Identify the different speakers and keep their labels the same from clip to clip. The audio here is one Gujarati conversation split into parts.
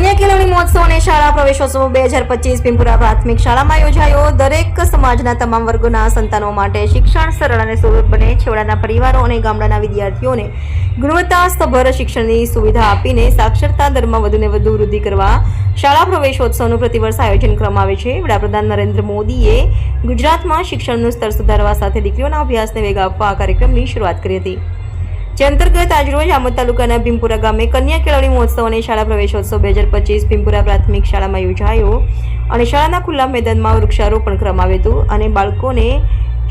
Speaker 1: મહોત્સવ અને શાળા પ્રવેશોત્સવ બે હજાર પચીસ પિંપુરા પ્રાથમિક શાળામાં યોજાયો. દરેક સમાજના તમામ વર્ગોના સંતાનો માટે શિક્ષણ સરળ અને સુલભ બને. છેવાડાના પરિવારો અને ગામડાના વિદ્યાર્થીઓને ગુણવત્તાસભર શિક્ષણની સુવિધા આપીને સાક્ષરતા દરમાં વધુને વધુ વૃદ્ધિ કરવા શાળા પ્રવેશોત્સવનું પ્રતિવર્ષ આયોજન કરવામાં આવે છે. વડાપ્રધાન નરેન્દ્ર મોદીએ ગુજરાતમાં શિક્ષણનું સ્તર સુધારવા સાથે દીકરીઓના અભ્યાસને વેગ આપવા આ કાર્યક્રમની શરૂઆત કરી હતી. જે અંતર્ગત આજરોજ આમોદ તાલુકાના ભીમપુરા ગામે કન્યા કેળવણી મહોત્સવ અને શાળા પ્રવેશોત્સવ બે હજાર પચીસ ભીમપુરા પ્રાથમિક શાળામાં યોજાયો. અને શાળાના ખુલ્લા મેદાનમાં વૃક્ષારોપણ કરવામાં આવ્યું હતું અને બાળકોને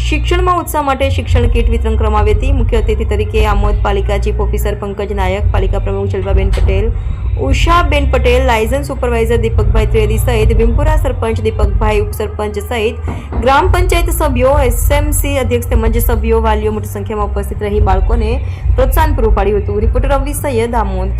Speaker 1: શિક્ષણમાં ઉત્સાહ માટે શિક્ષણ કીટ વિતરણ કરવામાં આવી હતી. મુખ્ય અતિથિ તરીકે આમોદ પાલિકા ચીફ ઓફિસર પંકજ નાયક, પાલિકા પ્રમુખ જલવાબેન પટેલ, ઉષાબેન પટેલ લાયઝન્સ સુપરવાઇઝર દીપકભાઈ ત્રિવેદી સહિત ભીમપુરા સરપંચ દીપકભાઈ ઉપસરપંચ સહિત ગ્રામ પંચાયત સભ્યો, એસએમસી અધ્યક્ષ તેમજ સભ્યો વાલીઓ મોટી સંખ્યામાં ઉપસ્થિત રહી બાળકોને પ્રોત્સાહન પૂરું પાડ્યું હતું. રિપોર્ટર રવિ સૈયદ આમોદ.